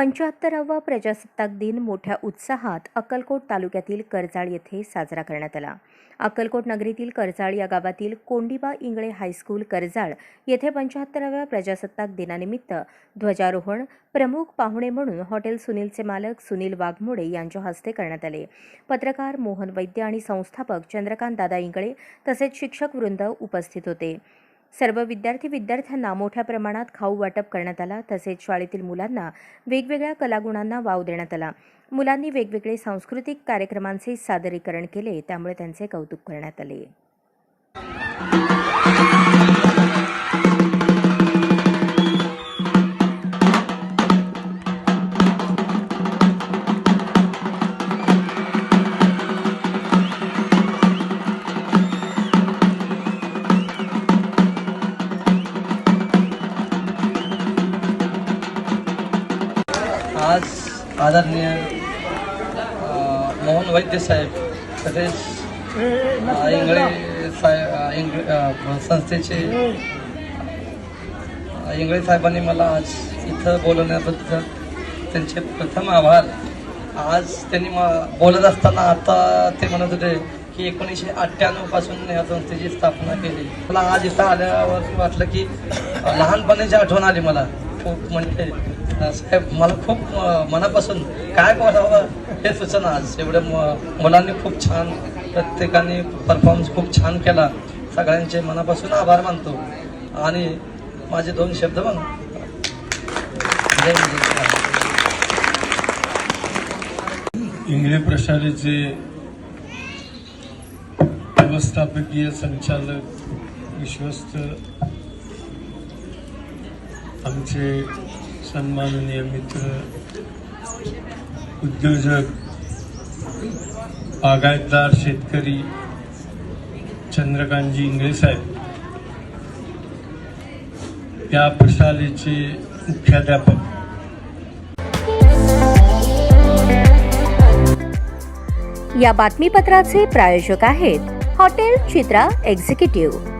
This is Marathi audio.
पंच्याहत्तरावा प्रजासत्ताक दिन मोठ्या उत्साहात अक्कलकोट तालुक्यातील करजाळ येथे साजरा करण्यात आला. अक्कलकोट नगरीतील करजाळ या गावातील कोंडिबा इंगळे हायस्कूल करजाळ येथे पंच्याहत्तराव्या प्रजासत्ताक दिनानिमित्त ध्वजारोहण प्रमुख पाहुणे म्हणून हॉटेल सुनीलचे मालक सुनील वाघमोडे यांच्या हस्ते करण्यात आले. पत्रकार मोहन वैद्य आणि संस्थापक चंद्रकांत दादा इंगळे तसेच शिक्षक वृंद उपस्थित होते. सर्व विद्यार्थी विद्यार्थ्यांना मोठ्या प्रमाणात खाऊ वाटप करण्यात आला. तसेच शाळेतील मुलांना वेगवेगळ्या कलागुणांना वाव देण्यात आला. मुलांनी वेगवेगळे सांस्कृतिक कार्यक्रमांचे सादरीकरण केले. त्यामुळे त्यांचे कौतुक करण्यात आले. आज आदरणीय मोहन वैद्य साहेब तसेच इंगळे साहेब इंग संस्थेचे इंगळे साहेबांनी मला आज इथं बोलवण्याबद्दल त्यांचे प्रथम आभार. आज त्यांनी म- बोलत असताना आता ते म्हणत होते की एकोणीसशे अठ्ठ्याण्णवपासून या संस्थेची स्थापना केली. मला आज इथं आल्यावर वाटलं की लहानपणीची आठवण आली मला. खूप म्हणजे साहेब मला खूप मनापासून काय बोलावं हे सुचना. आज एवढ्या म- मुलांनी खूप छान प्रत्येकाने परफॉर्मन्स खूप छान केला. सगळ्यांचे मनापासून आभार मानतो. आणि माझे दोन शब्द मग इंगळे प्रशालेचे व्यवस्थापकीय संचालक विश्वस्त आमचे सन्माननीय मित्र उद्योजक बागायतदार शेतकरी चंद्रकांतजी इंगळे साहेब. या प्रशालेचे मुख्याध्यापक. या बातमीपत्राचे प्रायोजक आहेत हॉटेल चित्रा एक्झिक्युटिव्ह.